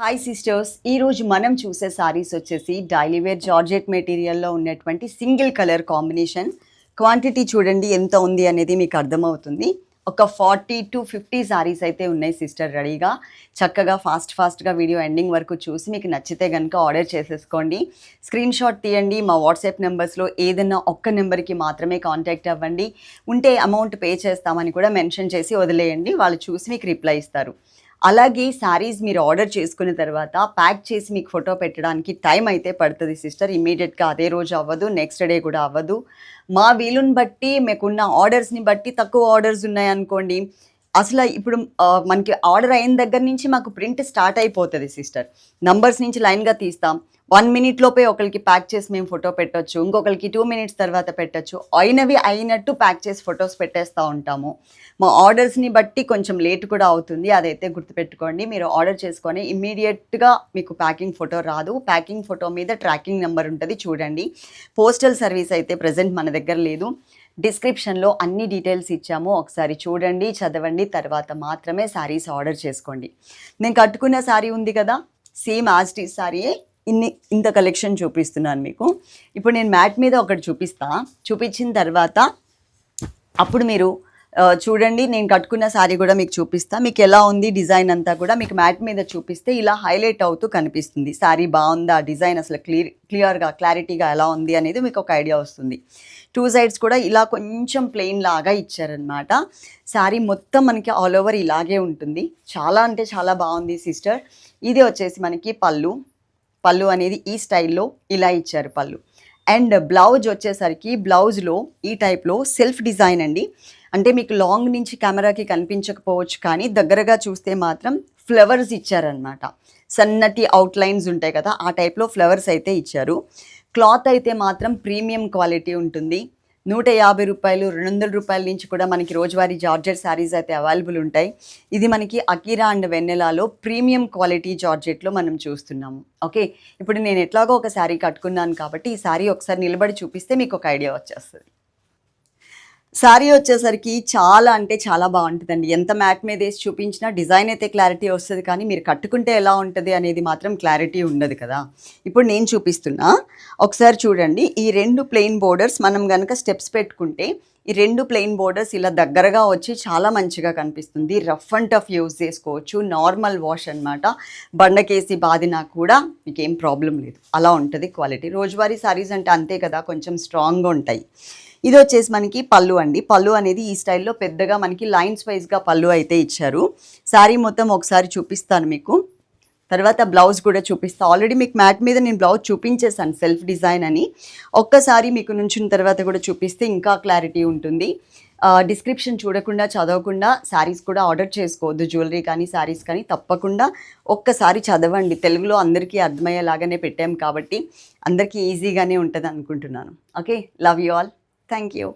Hi sisters ఈరోజు మనం చూసే సారీస్ వచ్చేసి డైలీ వేర్ జార్జెట్ మెటీరియల్లో ఉన్నటువంటి సింగిల్ కలర్ కాంబినేషన్. క్వాంటిటీ చూడండి ఎంత ఉంది అనేది మీకు అర్థమవుతుంది. ఒక ఫార్టీ టు ఫిఫ్టీ సారీస్ అయితే ఉన్నాయి సిస్టర్ రెడీగా. చక్కగా ఫాస్ట్ ఫాస్ట్గా వీడియో ఎండింగ్ వరకు చూసి మీకు నచ్చితే కనుక ఆర్డర్ చేసేసుకోండి. స్క్రీన్ షాట్ తీయండి మా వాట్సాప్ నెంబర్స్లో ఏదైనా ఒక్క నెంబర్కి మాత్రమే కాంటాక్ట్ అవ్వండి. ఉంటే అమౌంట్ పే చేస్తామని కూడా మెన్షన్ చేసి వదిలేయండి. వాళ్ళు చూసి మీకు రిప్లై ఇస్తారు. అలాగే శారీస్ మీరు ఆర్డర్ చేసుకున్న తర్వాత ప్యాక్ చేసి మీకు ఫోటో పెట్టడానికి టైం అయితే పడుతుంది సిస్టర్. ఇమీడియట్గా అదే రోజు అవ్వదు నెక్స్ట్ డే కూడా అవ్వదు. మా వీలుని బట్టి మీకున్న ఆర్డర్స్ని బట్టి తక్కువ ఆర్డర్స్ ఉన్నాయనుకోండి అసలు ఇప్పుడు మనకి ఆర్డర్ అయిన దగ్గర నుంచి మాకు ప్రింట్ స్టార్ట్ అయిపోతుంది సిస్టర్. నంబర్స్ నుంచి లైన్గా తీస్తాం. వన్ మినిట్ లోపే ఒకరికి ప్యాక్ చేసి మేము ఫోటో పెట్టొచ్చు ఇంకొకరికి టూ మినిట్స్ తర్వాత పెట్టొచ్చు. అయినవి అయినట్టు ప్యాక్ చేసి ఫొటోస్ పెట్టేస్తూ ఉంటాము. మా ఆర్డర్స్ని బట్టి కొంచెం లేట్ కూడా అవుతుంది అదైతే గుర్తుపెట్టుకోండి. మీరు ఆర్డర్ చేసుకొని ఇమ్మీడియట్గా మీకు ప్యాకింగ్ ఫోటో రాదు. ప్యాకింగ్ ఫోటో మీద ట్రాకింగ్ నెంబర్ ఉంటుంది చూడండి. పోస్టల్ సర్వీస్ అయితే ప్రజెంట్ మన దగ్గర లేదు. డిస్క్రిప్షన్లో అన్ని డీటెయిల్స్ ఇచ్చాము. ఒకసారి చూడండి చదవండి తర్వాత మాత్రమే శారీస్ ఆర్డర్ చేసుకోండి. నేను కట్టుకున్న శారీ ఉంది కదా? సేమ్ యాజ్ టీ శారీయే? ఇన్ని ఇంత కలెక్షన్ చూపిస్తున్నాను మీకు. ఇప్పుడు నేను మ్యాట్ మీద ఒకటి చూపిస్తా. చూపించిన తర్వాత అప్పుడు మీరు చూడండి నేను కట్టుకున్న శారీ కూడా మీకు చూపిస్తా. మీకు ఎలా ఉంది డిజైన్ అంతా కూడా మీకు మ్యాట్ మీద చూపిస్తే ఇలా హైలైట్ అవుతూ కనిపిస్తుంది. శారీ బాగుందా? డిజైన్ అసలు క్లియర్ క్లియర్గా క్లారిటీగా ఎలా ఉంది అనేది మీకు ఒక ఐడియా వస్తుంది. టూ సైడ్స్ కూడా ఇలా కొంచెం ప్లెయిన్ లాగా ఇచ్చారనమాట శారీ మొత్తం మనకి ఆల్ ఓవర్ ఇలాగే ఉంటుంది. చాలా అంటే చాలా బాగుంది సిస్టర్ ఇది వచ్చేసి మనకి పళ్ళు. పళ్ళు అనేది ఈ స్టైల్లో ఇలా ఇచ్చారు పళ్ళు. అండ్ బ్లౌజ్ వచ్చేసరికి బ్లౌజ్లో ఈ టైప్లో సెల్ఫ్ డిజైన్ అండి. అంటే మీకు లాంగ్ నుంచి కెమెరాకి కనిపించకపోవచ్చు కానీ దగ్గరగా చూస్తే మాత్రం ఫ్లవర్స్ ఇచ్చారనమాట సన్నటి అవుట్లైన్స్ ఉంటాయి కదా ఆ టైప్లో ఫ్లవర్స్ అయితే ఇచ్చారు. క్లాత్ అయితే మాత్రం ప్రీమియం క్వాలిటీ ఉంటుంది. నూట యాభై రూపాయలు రెండు వందల రూపాయల నుంచి కూడా మనకి రోజువారీ జార్జెట్ శారీస్ అయితే అవైలబుల్ ఉంటాయి. ఇది మనకి అకీరా అండ్ వెన్నెలాలో ప్రీమియం క్వాలిటీ జార్జెట్లో మనం చూస్తున్నాము. ఓకే? ఇప్పుడు నేను ఎట్లాగో ఒక శారీ కట్టుకున్నాను కాబట్టి ఈ శారీ ఒకసారి నిలబడి చూపిస్తే మీకు ఒక ఐడియా వచ్చేస్తుంది. శారీ వచ్చేసరికి చాలా అంటే చాలా బాగుంటుందండి. ఎంత మ్యాట్ మీద వేసి చూపించినా డిజైన్ అయితే క్లారిటీ వస్తుంది కానీ మీరు కట్టుకుంటే ఎలా ఉంటుంది అనేది మాత్రం క్లారిటీ ఉండదు కదా. ఇప్పుడు నేను చూపిస్తున్నా. ఒకసారి చూడండి. ఈ రెండు ప్లెయిన్ బోర్డర్స్ మనం కనుక స్టెప్స్ పెట్టుకుంటే ఈ రెండు ప్లెయిన్ బోర్డర్స్ ఇలా దగ్గరగా వచ్చి చాలా మంచిగా కనిపిస్తుంది. రఫ్ అండ్ టఫ్ యూజ్ చేసుకోవచ్చు. నార్మల్ వాష్ అన్నమాట. బండకేసి బాదినా కూడా మీకేం ప్రాబ్లం లేదు. అలా ఉంటుంది క్వాలిటీ. రోజువారీ సారీస్ అంటే అంతే కదా కొంచెం స్ట్రాంగ్గా ఉంటాయి. ఇది వచ్చేసి మనకి పళ్ళు అండి. పళ్ళు అనేది ఈ స్టైల్లో పెద్దగా మనకి లైన్స్ వైజ్గా పళ్ళు అయితే ఇచ్చారు. శారీ మొత్తం ఒకసారి చూపిస్తాను మీకు. తర్వాత బ్లౌజ్ కూడా చూపిస్తా. ఆల్రెడీ మీకు మ్యాట్ మీద నేను బ్లౌజ్ చూపించేశాను సెల్ఫ్ డిజైన్ అని. ఒక్కసారి మీకు నుంచిన తర్వాత కూడా చూపిస్తే ఇంకా క్లారిటీ ఉంటుంది. డిస్క్రిప్షన్ చూడకుండా చదవకుండా శారీస్ కూడా ఆర్డర్ చేసుకోవద్దు. జ్యువెలరీ కానీ శారీస్ కానీ తప్పకుండా ఒక్కసారి చదవండి. తెలుగులో అందరికీ అర్థమయ్యేలాగానే పెట్టాం కాబట్టి అందరికీ ఈజీగానే ఉంటుంది అనుకుంటున్నాను okay love you all thank you